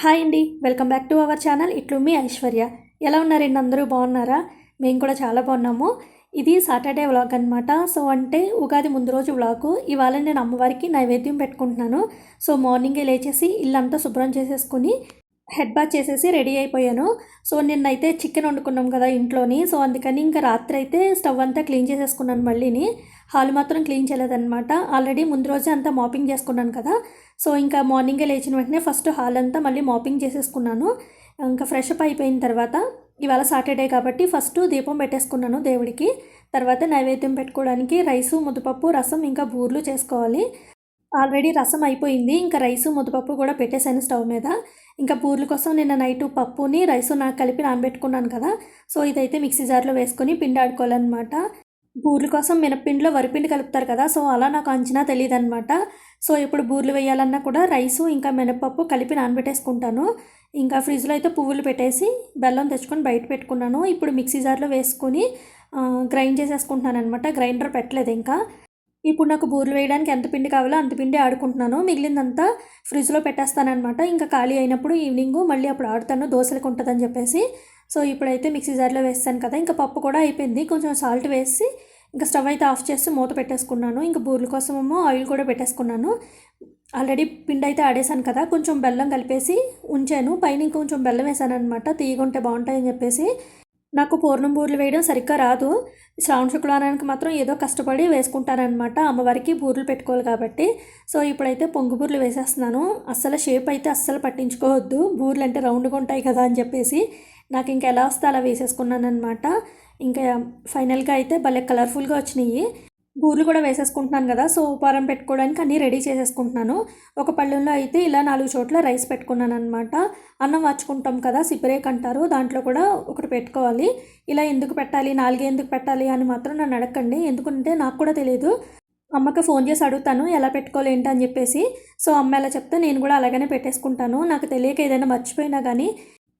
Hi అండి. Welcome back to our channel. ఇట్లు మీ ఐశ్వర్య. ఎలా ఉన్నారండి అందరూ బాగున్నారా? మేము కూడా చాలా బాగున్నాము. ఇది సాటర్డే వ్లాగ్ అనమాట సో అంటే ఉగాది ముందు రోజు వ్లాగ్. ఇవాళ నేను అమ్మవారికి నైవేద్యం పెట్టుకుంటున్నాను. సో మార్నింగే లేచేసి ఇల్లంతా శుభ్రం చేసేసుకుని హెడ్ బాత్ చేసేసి రెడీ అయిపోయాను. సో నిన్నైతే చికెన్ వండుకున్నాం కదా ఇంట్లోని. సో అందుకని ఇంకా రాత్రి అయితే స్టవ్ అంతా క్లీన్ చేసేసుకున్నాను మళ్ళీని. హాల్ మాత్రం క్లీన్ చేయలేదన్నమాట. ఆల్రెడీ ముందు రోజే అంతా మాపింగ్ చేసుకున్నాను కదా. సో ఇంకా మార్నింగే లేచిన వెంటనే ఫస్ట్ హాల్ అంతా మళ్ళీ మాపింగ్ చేసేసుకున్నాను. ఇంకా ఫ్రెష్ అప్ అయిపోయిన తర్వాత ఇవాళ సాటర్డే కాబట్టి ఫస్ట్ దీపం పెట్టేసుకున్నాను దేవుడికి. తర్వాత నైవేద్యం పెట్టుకోవడానికి రైసు ముద్దపప్పు రసం ఇంకా బూర్లు చేసుకోవాలి. ఆల్రెడీ రసం అయిపోయింది. ఇంకా రైసు ముద్దపప్పు కూడా పెట్టేశాను స్టవ్ మీద. ఇంకా బూర్ల కోసం నిన్న నైట్ పప్పుని రైసు నాకు కలిపి నానబెట్టుకున్నాను కదా. సో ఇదైతే మిక్సీ జార్లో వేసుకొని పిండి ఆడుకోవాలన్నమాట. బూర్ల కోసం మినప్పిండిలో వరిపిండి కలుపుతారు కదా సో అలా నాకు అంచనా తెలియదు అనమాట సో ఇప్పుడు బూర్లు వేయాలన్నా కూడా రైసు ఇంకా మినపప్పు కలిపి నానబెట్టేసుకుంటాను. ఇంకా ఫ్రిడ్జ్లో అయితే పువ్వులు పెట్టేసి బెల్లం తెచ్చుకొని బయట పెట్టుకున్నాను. ఇప్పుడు మిక్సీ జార్లో వేసుకొని గ్రైండ్ చేసేసుకుంటున్నాను అనమాట గ్రైండర్ పెట్టలేదు ఇంకా. ఇప్పుడు నాకు బూర్లు వేయడానికి ఎంత పిండి కావాలో అంత పిండి ఆడుకుంటున్నాను. మిగిలిందంతా ఫ్రిడ్జ్లో పెట్టేస్తానమాట ఇంకా ఖాళీ అయినప్పుడు ఈవినింగ్ మళ్ళీ అప్పుడు ఆడుతాను. దోశలకు ఉంటుందని చెప్పేసి సో ఇప్పుడైతే మిక్సీ జార్లో వేస్తాను కదా ఇంకా పప్పు కూడా అయిపోయింది. కొంచెం సాల్ట్ వేసి ఇంకా స్టవ్ అయితే ఆఫ్ చేసి మూత పెట్టేసుకున్నాను. ఇంకా బూర్ల కోసమేమో ఆయిల్ కూడా పెట్టేసుకున్నాను. ఆల్రెడీ పిండి అయితే ఆడేసాను కదా కొంచెం బెల్లం కలిపేసి ఉంచాను. పైన ఇంకొంచెం బెల్లం వేసాను అనమాట తీయగుంటే బాగుంటాయని చెప్పేసి. నాకు పూర్ణం బూరెలు వేయడం సరిగ్గా రాదు. శ్రావణ శుక్రవారానికి మాత్రం ఏదో కష్టపడి వేసుకుంటానమాట అమ్మవారికి బూరెలు పెట్టుకోవాలి కాబట్టి. సో ఇప్పుడైతే పొంగు బూరెలు వేసేస్తున్నాను. అస్సలు షేప్ అయితే అస్సలు పట్టించుకోవద్దు. బూరెలు అంటే రౌండ్గా ఉంటాయి కదా అని చెప్పేసి. నాకు ఇంకా ఎలా వస్తే అలా వేసేసుకున్నాను అనమాట ఇంకా ఫైనల్గా అయితే భలే కలర్ఫుల్గా వచ్చినాయి. బూర్లు కూడా వేసేసుకుంటున్నాను కదా సో ఉపారం పెట్టుకోవడానికి అన్నీ రెడీ చేసేసుకుంటున్నాను. ఒక పళ్ళెంలో అయితే ఇలా నాలుగు చోట్ల రైస్ పెట్టుకున్నాను అనమాట అన్నం వాచుకుంటాం కదా సిపరేక్ అంటారు దాంట్లో కూడా ఒకటి పెట్టుకోవాలి. ఇలా ఎందుకు పెట్టాలి నాలుగే ఎందుకు పెట్టాలి అని మాత్రం నన్ను అడగండి ఎందుకంటే నాకు కూడా తెలియదు అమ్మకి ఫోన్ చేసి అడుగుతాను ఎలా పెట్టుకోవాలి ఏంటి అని చెప్పేసి. సో అమ్మ ఎలా చెప్తే నేను కూడా అలాగనే పెట్టేసుకుంటాను. నాకు తెలియక ఏదైనా మర్చిపోయినా కానీ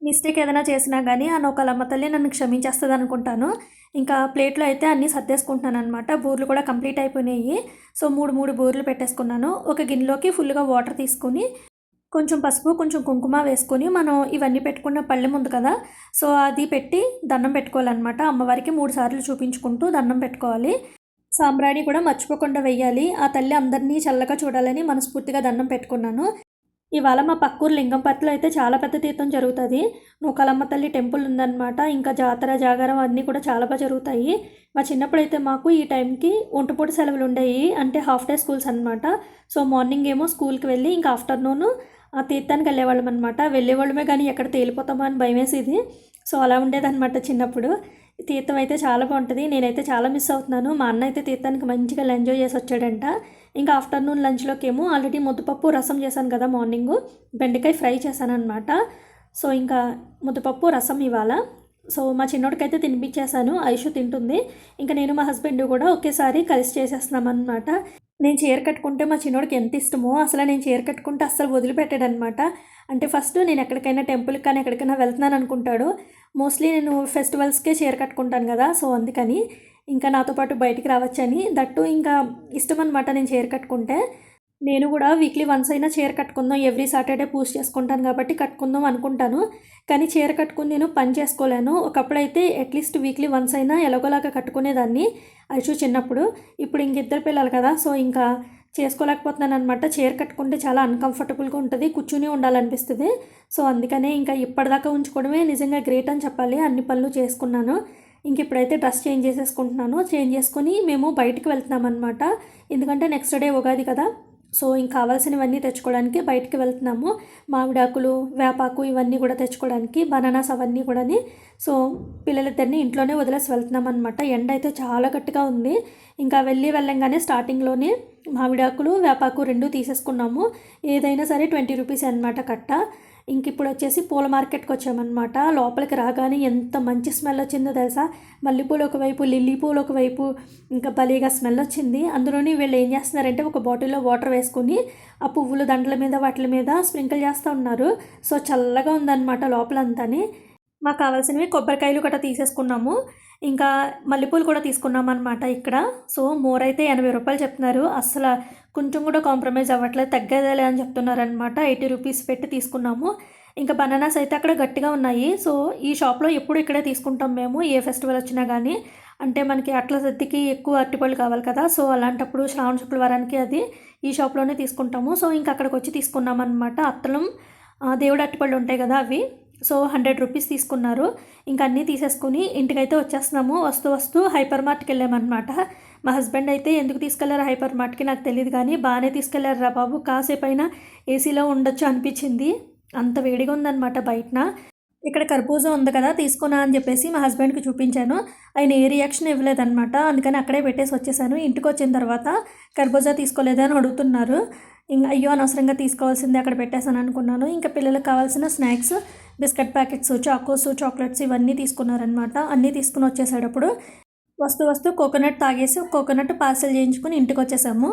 మిస్టేక్ ఏదైనా చేసినా కానీ ఆ నొక్కలమ్మ తల్లి నన్ను క్షమించేస్తుంది అనుకుంటాను ఇంకా ప్లేట్లో అయితే అన్నీ సర్దేసుకుంటున్నాను అనమాట బూర్లు కూడా కంప్లీట్ అయిపోయినాయి. సో మూడు మూడు బూర్లు పెట్టేసుకున్నాను. ఒక గిన్నెలోకి ఫుల్గా వాటర్ తీసుకుని కొంచెం పసుపు కొంచెం కుంకుమ వేసుకొని మనం ఇవన్నీ పెట్టుకున్న పళ్ళెం ఉంది కదా సో అది పెట్టి దండం పెట్టుకోవాలన్నమాట. అమ్మవారికి మూడు సార్లు చూపించుకుంటూ దండం పెట్టుకోవాలి. సాంబ్రాణి కూడా మర్చిపోకుండా వెయ్యాలి. ఆ తల్లి అందరినీ చల్లగా చూడాలని మనస్ఫూర్తిగా దండం పెట్టుకున్నాను. ఇవాళ మా పక్కూరు లింగంపట్లో అయితే చాలా పెద్ద తీర్థం జరుగుతుంది. నూకాలమ్మ తల్లి టెంపుల్ ఉందన్నమాట. ఇంకా జాతర జాగారం అన్నీ కూడా చాలా బాగా జరుగుతాయి. మా చిన్నప్పుడు అయితే మాకు ఈ టైంకి ఒంటిపూట సెలవులు ఉండేవి అంటే హాఫ్ డే స్కూల్స్ అనమాట సో మార్నింగ్ ఏమో స్కూల్కి వెళ్ళి ఇంకా ఆఫ్టర్నూన్ ఆ తీర్థానికి వెళ్ళేవాళ్ళం అనమాట వెళ్ళేవాళ్ళమే కానీ ఎక్కడ తేలిపోతామో అని భయం వేసేది సో అలా ఉండేదన్నమాట చిన్నప్పుడు. తీర్థం అయితే చాలా బాగుంటుంది. నేనైతే చాలా మిస్ అవుతున్నాను. మా అన్న అయితే తీర్థానికి మంచిగా ఎంజాయ్ చేసి వచ్చాడంట. ఇంకా ఆఫ్టర్నూన్ లంచ్లోకి ఏమో ఆల్రెడీ ముద్దపప్పు రసం చేశాను కదా మార్నింగ్ బెండకాయ ఫ్రై చేశాను అనమాట సో ఇంకా ముద్దపప్పు రసం ఇవాళ. సో మా చిన్నోడికైతే తినిపించేశాను. ఐషు తింటుంది. ఇంకా నేను మా హస్బెండ్ కూడా ఒకేసారి కలిసి చేసేస్తున్నాం అనమాట నేను చీర కట్టుకుంటే మా చిన్నోడికి ఎంత ఇష్టమో అసలు నేను చీర కట్టుకుంటే అస్సలు వదిలిపెట్టాడనమాట అంటే ఫస్ట్ నేను ఎక్కడికైనా టెంపుల్కి కానీ ఎక్కడికైనా వెళ్తున్నాను అనుకుంటాడు. మోస్ట్లీ నేను ఫెస్టివల్స్కే చీర కట్టుకుంటాను కదా సో అందుకని ఇంకా నాతో పాటు బయటికి రావచ్చని. దట్టు ఇంకా ఇష్టం అనమాట నేను చీర కట్టుకుంటే. నేను కూడా వీక్లీ వన్స్ అయినా చీర కట్టుకుందాం ఎవ్రీ సాటర్డే పూజ చేసుకుంటాను కాబట్టి కట్టుకుందాం అనుకుంటాను. కానీ చీర కట్టుకుని నేను పని చేసుకోలేను. ఒకప్పుడైతే అట్లీస్ట్ వీక్లీ వన్స్ అయినా ఎలాగోలాగా కట్టుకునేదాన్ని ఐషు చిన్నప్పుడు. ఇప్పుడు ఇంక ఇద్దరు పిల్లలు కదా సో ఇంకా చేసుకోలేకపోతున్నాను అనమాట చీర కట్టుకుంటే చాలా అన్కంఫర్టబుల్గా ఉంటుంది కూర్చుని ఉండాలనిపిస్తుంది. సో అందుకనే ఇంకా ఇప్పటిదాకా ఉంచుకోవడమే నిజంగా గ్రేట్ అని చెప్పాలి. అన్ని పనులు చేసుకున్నాను. ఇంక ఇప్పుడైతే డ్రెస్ చేంజ్ చేసేసుకుంటున్నాను. చేంజ్ చేసుకుని మేము బయటికి వెళ్తున్నాం అనమాట ఎందుకంటే నెక్స్ట్ డే ఉగాది కదా. సో ఇంకా కావాల్సినవన్నీ తెచ్చుకోవడానికి బయటికి వెళ్తున్నాము. మామిడాకులు వేపాకు ఇవన్నీ కూడా తెచ్చుకోవడానికి బనానాస్ అవన్నీ కూడాని. సో పిల్లలిద్దరిని ఇంట్లోనే వదిలేసి వెళ్తున్నాం అనమాట ఎండ అయితే చాలా గట్టిగా ఉంది. ఇంకా వెళ్ళి వెళ్ళంగానే స్టార్టింగ్లోనే మామిడాకులు వేపాకు రెండు తీసేసుకున్నాము. ఏదైనా సరే ట్వంటీ రూపీస్ అనమాట కట్ట. ఇంక ఇప్పుడు వచ్చేసి పూల మార్కెట్కి వచ్చామన్నమాట. లోపలికి రాగానే ఎంత మంచి స్మెల్ వచ్చిందో తెలుసా? మల్లెపూలు ఒకవైపు లిల్లీ పూలు ఒకవైపు ఇంకా భలేగా స్మెల్ వచ్చింది. అందులోని వీళ్ళు ఏం చేస్తున్నారంటే ఒక బాటిల్లో వాటర్ వేసుకుని ఆ పువ్వులు దండల మీద వాటి మీద స్ప్రింకిల్ చేస్తూ ఉన్నారు. సో చల్లగా ఉందన్నమాట లోపలంతాని. మాకు కావాల్సినవి కొబ్బరికాయలు గట్రా తీసేసుకున్నాము. ఇంకా మల్లెపూలు కూడా తీసుకున్నాం అనమాట ఇక్కడ. సో మోర్ అయితే ఎనభై రూపాయలు చెప్తున్నారు. అసలు కొంచెం కూడా కాంప్రమైజ్ అవ్వట్లేదు తగ్గేదేలే అని చెప్తున్నారు అనమాట ఎయిటీ రూపీస్ పెట్టి తీసుకున్నాము. ఇంకా బనానాస్ అయితే అక్కడ గట్టిగా ఉన్నాయి. సో ఈ షాప్లో ఎప్పుడు ఇక్కడే తీసుకుంటాం మేము ఏ ఫెస్టివల్ వచ్చినా కానీ అంటే మనకి అట్ల సర్దికి ఎక్కువ అరటిపళ్ళు కావాలి కదా. సో అలాంటప్పుడు శ్రావణ శుక్రవారానికి అది ఈ షాప్లోనే తీసుకుంటాము. సో ఇంకా అక్కడికి వచ్చి తీసుకున్నాం అనమాట అత్తలం దేవుడు అరటిపళ్ళు ఉంటాయి కదా అవి. సో హండ్రెడ్ రూపీస్ తీసుకున్నారు. ఇంకా అన్నీ తీసేసుకుని ఇంటికైతే వచ్చేస్తున్నాము. వస్తూ వస్తూ హైపర్ మార్ట్కి వెళ్ళామన్నమాట. మా హస్బెండ్ అయితే ఎందుకు తీసుకెళ్ళారు హైపర్ మార్ట్కి నాకు తెలియదు కానీ బాగానే తీసుకెళ్ళారు రా బాబు. కాసేపు అయినా ఏసీలో ఉండొచ్చు అనిపించింది. అంత వేడిగా ఉందన్నమాట బయటన. ఇక్కడ కర్బూజా ఉంది కదా తీసుకున్నా అని చెప్పేసి మా హస్బెండ్కి చూపించాను. ఆయన ఏ రియాక్షన్ ఇవ్వలేదన్నమాట. అందుకని అక్కడే పెట్టేసి వచ్చేసాను. ఇంటికి వచ్చిన తర్వాత కర్బూజా తీసుకోలేదని అడుగుతున్నారు. ఇంకా అయ్యో అనవసరంగా తీసుకోవాల్సిందే అక్కడ పెట్టేసాను అనుకున్నాను. ఇంకా పిల్లలకు కావాల్సిన snacks biscuit packets Chocos chocolates ఇవన్నీ తీసుకున్నారనమాట అన్నీ తీసుకుని వచ్చేసేటప్పుడు వస్తూ వస్తూ కోకోనట్ తాగేసి కోకోనట్ పార్సల్ చేయించుకుని ఇంటికి వచ్చేసాము.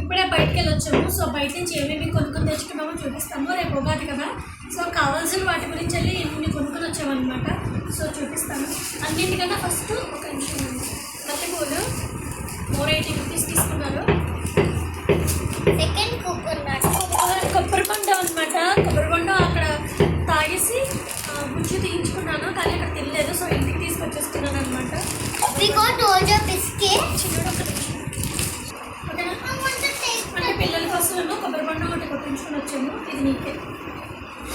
ఇప్పుడే బయటకు వెళ్ళి వచ్చాము సో బయట నుంచి ఏమేమి కొనుక్కొని తెచ్చుకున్నామో చూపిస్తాము. రేపు ఉగాది కదా. సో కావాల్సిన వాటి గురించి వెళ్ళి ఎన్ని కొనుక్కొని వచ్చామన్నమాట. సో చూపిస్తాను. అన్నింటికన్నా ఫస్ట్ ఒక నిమిషం మల్లెపూలు ఫోర్ ఎయిటీ రూపీస్ తీసుకున్నారు. సెకండ్ కొబ్బరి కొండ అనమాట కొబ్బరి కొండ అక్కడ తాగేసి గుజ్జు తీయించుకున్నాను. కానీ అక్కడ తినలేదు. సో ఇంటికి తీసుకొచ్చేసుకున్నాను అనమాట అంటే పిల్లల కోసం కొబ్బరి బండ ఒకటి కొట్టించుకొని వచ్చాము ఇది నీకే.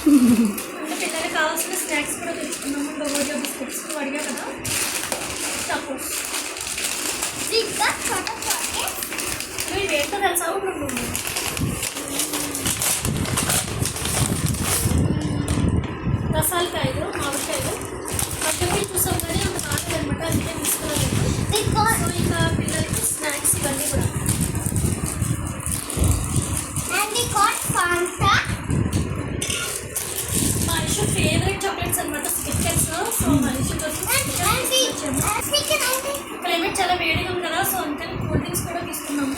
పిల్లలకి కావాల్సిన స్నాక్స్ కూడా తెచ్చుకున్నాము రోజా బిస్కెట్స్ అడిగా కదా. సపోజ్. నువ్వు ఏంటో తెలుసా? నువ్వు. రసాలకాయలు మామిడికాయలు. పక్కకి చూసాం కానీ అంత బాగాలేదనమాట అందుకే తీసుకురాలేదు. We got సో ఇంకా పిల్లలకి స్నాక్స్ ఇవన్నీ కూడా. వచ్చాము and we can I think climate చాలా వేడిగా ఉంది కదా సో అందుకని కూల్ డ్రింక్స్ కూడా తీసుకున్నాము.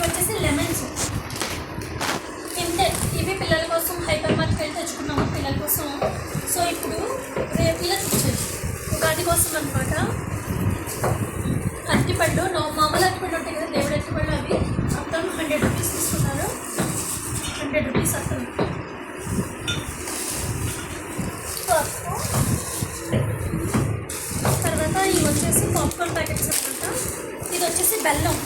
వచ్చేసి లెమన్స్ ఇంతే ఇవి పిల్లల కోసం హైపర్ మార్కెట్ వెళ్ళి తెచ్చుకున్నాము పిల్లల కోసం. సో ఇప్పుడు రేపు ఇలా చూసేది ఉగాది కోసం అనమాట అరటిపండు మామూలు అరటిపండు ఉంటాయి కదా దేవుడు అరటిపండు అవి. అతను హండ్రెడ్ రూపీస్ తీసుకున్నారు. హండ్రెడ్ రూపీస్ అతను తర్వాత ఇవి వచ్చేసి పాప్కార్న్ ప్యాకెట్స్ అనమాట ఇది వచ్చేసి బెల్లం.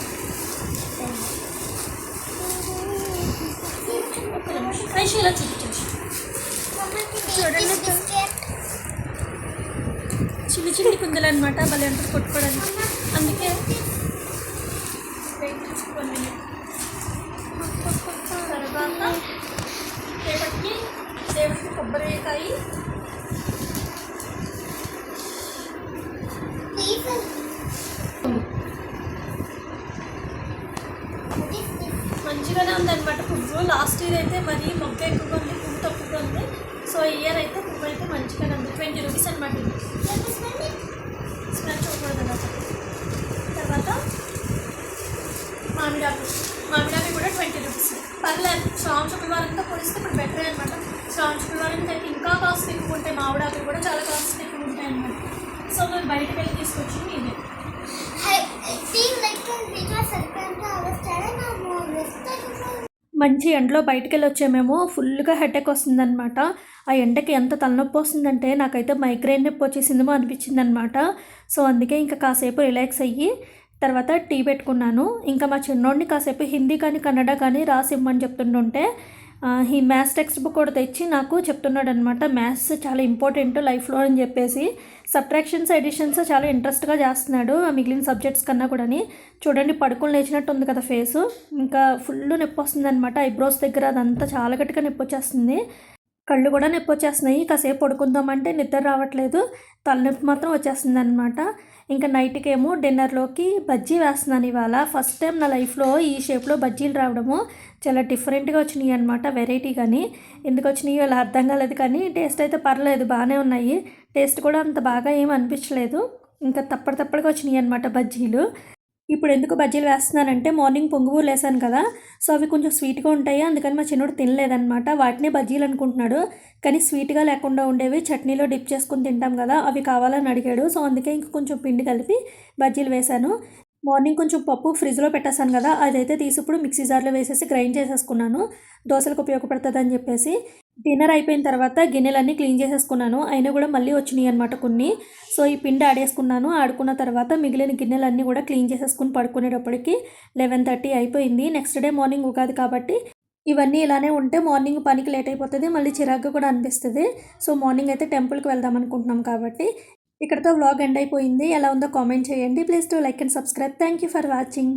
ఒక్క ఇలా చూపించచ్చు చూడండి చిన్ని చిన్ని కుందలు అనమాట వాళ్ళు ఎంత కొట్టుకోవడానికి. అందుకే. వెయిట్ చేసుకోండి తర్వాత రేపటికి దేవుడికి కొబ్బరికాయ మంచిగానే ఉందన్నమాట పువ్వు. లాస్ట్ ఇయర్ అయితే మరీ మొగ్గ ఎక్కువగా ఉంది పువ్వు తక్కువగా ఉంది. సో ఈ ఇయర్ అయితే పువ్వు అయితే మంచిగానే ఉంది. ట్వంటీ రూపీస్ అనమాట ఇది. స్మెల్ చూడకూడదు తర్వాత మామిడాకు. మామిడాకు కూడా ట్వంటీ రూపీస్. పర్లేదు శ్రావణ శుక్రవారంతో పోలిస్తే ఇప్పుడు బెటర్ అనమాట శ్రావణ శుక్రవారంతో అయితే ఇంకా కాస్ట్ ఎక్కువ ఉంటాయి మామిడాకులు కూడా చాలా కాస్ట్ ఎక్కువ ఉంటాయి అనమాట సో మేము బయటకు వెళ్ళి తీసుకొచ్చి ఇదే మంచి ఎండలో బయటికి వెళ్ళి వచ్చామేమో ఫుల్గా హెడేక్ వస్తుందనమాట ఆ ఎండకి ఎంత తలనొప్పి వస్తుందంటే నాకైతే మైగ్రేన్ నొప్పి వచ్చేసిందేమో అనిపించింది అనమాట సో అందుకే ఇంకా కాసేపు రిలాక్స్ అయ్యి తర్వాత టీ పెట్టుకున్నాను. ఇంకా మా చిన్నోడిని కాసేపు హిందీ కానీ కన్నడ కానీ రాసి ఇమ్మని చెప్తుంటుంటే ఈ మ్యాథ్స్ టెక్స్ట్ బుక్ కూడా తెచ్చి నాకు చెప్తున్నాడు అనమాట మ్యాథ్స్ చాలా ఇంపార్టెంట్ లైఫ్లో అని చెప్పేసి. సబ్ట్రాక్షన్స్ ఎడిషన్స్ చాలా ఇంట్రెస్ట్గా చేస్తున్నాడు ఆ మిగిలిన సబ్జెక్ట్స్ కన్నా కూడాని. చూడండి పడుకుని లేచినట్టు ఉంది కదా ఫేసు. ఇంకా ఫుల్ నొప్పి వస్తుంది అనమాట ఐబ్రోస్ దగ్గర అదంతా చాలా గట్టిగా నొప్పి వచ్చేస్తుంది. కళ్ళు కూడా నొప్పి వచ్చేస్తున్నాయి. కాసేపు పడుకుందామంటే నిద్ర రావట్లేదు. తలనొప్పి మాత్రం వచ్చేస్తుంది అనమాట ఇంకా నైట్కి ఏమో డిన్నర్లోకి బజ్జీ వేస్తున్నాను ఇవాళ. ఫస్ట్ టైం నా లైఫ్లో ఈ షేప్లో బజ్జీలు రావడము చాలా డిఫరెంట్గా వచ్చినాయి అనమాట వెరైటీ కానీ ఎందుకు వచ్చినాయో అలా అర్థం కాలేదు కానీ టేస్ట్ అయితే పర్లేదు బాగానే ఉన్నాయి. టేస్ట్ కూడా అంత బాగా ఏం అనిపించలేదు. ఇంకా తప్పటి తప్పటిగా వచ్చినాయి అనమాట బజ్జీలు. ఇప్పుడు ఎందుకు బజ్జీలు వేస్తున్నానంటే మార్నింగ్ పొంగుబూరు వేసాను కదా. సో అవి కొంచెం స్వీట్గా ఉంటాయి. అందుకని మా చిన్నోడు తినలేదనమాట వాటినే బజ్జీలు అనుకుంటున్నాడు. కానీ స్వీట్గా లేకుండా ఉండేవి చట్నీలో డిప్ చేసుకుని తింటాం కదా. అవి కావాలని అడిగాడు. సో అందుకే ఇంక కొంచెం పిండి కలిపి బజ్జీలు వేశాను. మార్నింగ్ కొంచెం పప్పు ఫ్రిడ్జ్లో పెట్టేశాను కదా. అదైతే తీసి ఇప్పుడు మిక్సీ జార్లో వేసేసి గ్రైండ్ చేసేసుకున్నాను. దోశలకు ఉపయోగపడుతుందని చెప్పేసి. డిన్నర్ అయిపోయిన తర్వాత గిన్నెలన్నీ క్లీన్ చేసేసుకున్నాను. అయినా కూడా మళ్ళీ వచ్చినాయి అనమాట కొన్ని. సో ఈ పిండి ఆడేసుకున్నాను. ఆడుకున్న తర్వాత మిగిలిన గిన్నెలన్నీ కూడా క్లీన్ చేసేసుకుని పడుకునేటప్పటికి లెవెన్ థర్టీ అయిపోయింది. నెక్స్ట్ డే మార్నింగ్ ఉగాది కాబట్టి ఇవన్నీ ఇలానే ఉంటే మార్నింగ్ పనికి లేట్ అయిపోతుంది. మళ్ళీ చిరాగ్గా కూడా అనిపిస్తుంది. సో మార్నింగ్ అయితే టెంపుల్కి వెళ్దాం అనుకుంటున్నాం కాబట్టి ఇక్కడతో వ్లాగ్ ఎండ్ అయిపోయింది. ఎలా ఉందో కామెంట్ చేయండి. Please to like and subscribe. Thank you for watching.